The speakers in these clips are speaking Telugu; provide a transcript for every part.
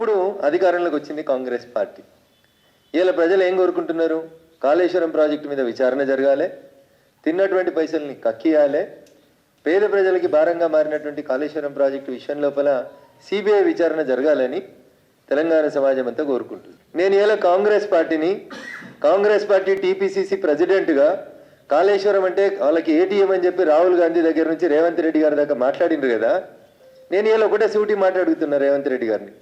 ఇప్పుడు అధికారంలోకి వచ్చింది కాంగ్రెస్ పార్టీ. ఇలా ప్రజలు ఏం కోరుకుంటున్నారు? కాళేశ్వరం ప్రాజెక్టు మీద విచారణ జరగాలి తిన్నటువంటి పైసల్ని కక్కియాలి పేద ప్రజలకి భారంగా మారినటువంటి కాళేశ్వరం ప్రాజెక్టు విషయం లోపల సిబిఐ విచారణ జరగాలని తెలంగాణ సమాజం అంతా కోరుకుంటుంది. నేను ఇలా కాంగ్రెస్ పార్టీని కాంగ్రెస్ పార్టీ టీపీసీసీ ప్రెసిడెంట్గా కాళేశ్వరం అంటే వాళ్ళకి ఏటీఎం అని చెప్పి రాహుల్ గాంధీ దగ్గర నుంచి రేవంత్ రెడ్డి గారి దాకా మాట్లాడిండ్రు కదా నేను ఇలా ఒకటే సూటి మాట్లాడుతున్నా రేవంత్ రెడ్డి గారిని.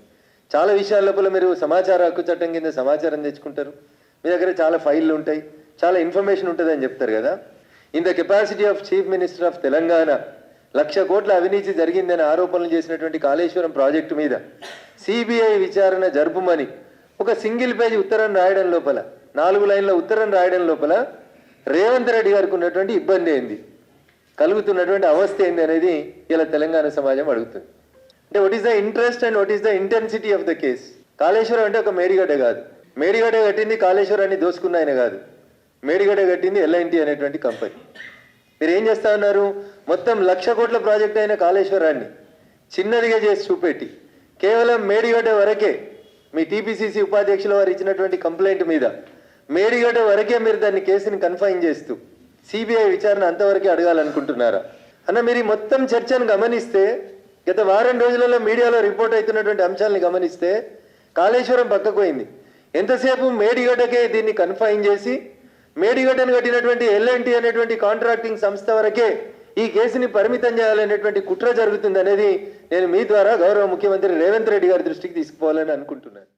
చాలా విషయాల లోపల మీరు సమాచార హక్కు చట్టం కింద సమాచారం తెచ్చుకుంటారు. మీ దగ్గర చాలా ఫైళ్ళు ఉంటాయి. చాలా ఇన్ఫర్మేషన్ ఉంటుంది అని చెప్తారు కదా. In the capacity of chief minister of Telangana lakh కోట్ల అవినీతి జరిగిందని ఆరోపణలు చేసినటువంటి కాళేశ్వరం ప్రాజెక్టు మీద సిబిఐ విచారణ జరుపుమని ఒక సింగిల్ పేజ్ ఉత్తరం రాయడం లోపల నాలుగు లైన్ల ఉత్తరం రాయడం లోపల రేవంత్ రెడ్డి గారికి ఉన్నటువంటి ఇబ్బంది ఏంది? కలుగుతున్నటువంటి అవస్థ ఏంది అనేది ఇలా తెలంగాణ సమాజం అడుగుతుంది. అంటే what is the interest and what is the intensity of the case Kaleshwaram అంటే ఒక మేడిగడ్డ కాదు. మేడిగడ్డ కట్టింది కాళేశ్వరాన్ని దోసుకున్న ఆయన కాదు. మేడిగడ్డ కట్టింది ఎల్ఐన్టీ అనేటువంటి కంపెనీ మీరు ఏం చేస్తా ఉన్నారు? మొత్తం లక్ష కోట్ల ప్రాజెక్ట్ అయిన కాళేశ్వరాన్ని చిన్నదిగా చేసి చూపెట్టి కేవలం మేడిగడ్డ వరకే మీ టీపీసీసీ ఉపాధ్యక్షుల వారు ఇచ్చినటువంటి కంప్లైంట్ మీద మేడిగడ్డ వరకే మీరు దాన్ని కేసుని కన్ఫైన్ చేస్తూ సిబిఐ విచారణ అంతవరకే అడగాలనుకుంటున్నారా? అన్న మీరు ఈ మొత్తం చర్చను గమనిస్తే గత వారం రోజులలో మీడియాలో రిపోర్ట్ అవుతున్నటువంటి అంశాలను గమనిస్తే కాళేశ్వరం పక్కకు పోయింది ఎంతసేపు మేడిగడ్డకే దీన్ని కన్ఫైన్ చేసి మేడిగడ్డను కట్టినటువంటి ఎల్ఎన్టీ అనేటువంటి కాంట్రాక్టింగ్ సంస్థ వరకే ఈ కేసుని పరిమితం చేయాలనేటువంటి కుట్ర జరుగుతుంది అనేది నేను మీ ద్వారా గౌరవ ముఖ్యమంత్రి రేవంత్ రెడ్డి గారి దృష్టికి తీసుకుపోవాలని అనుకుంటున్నాను.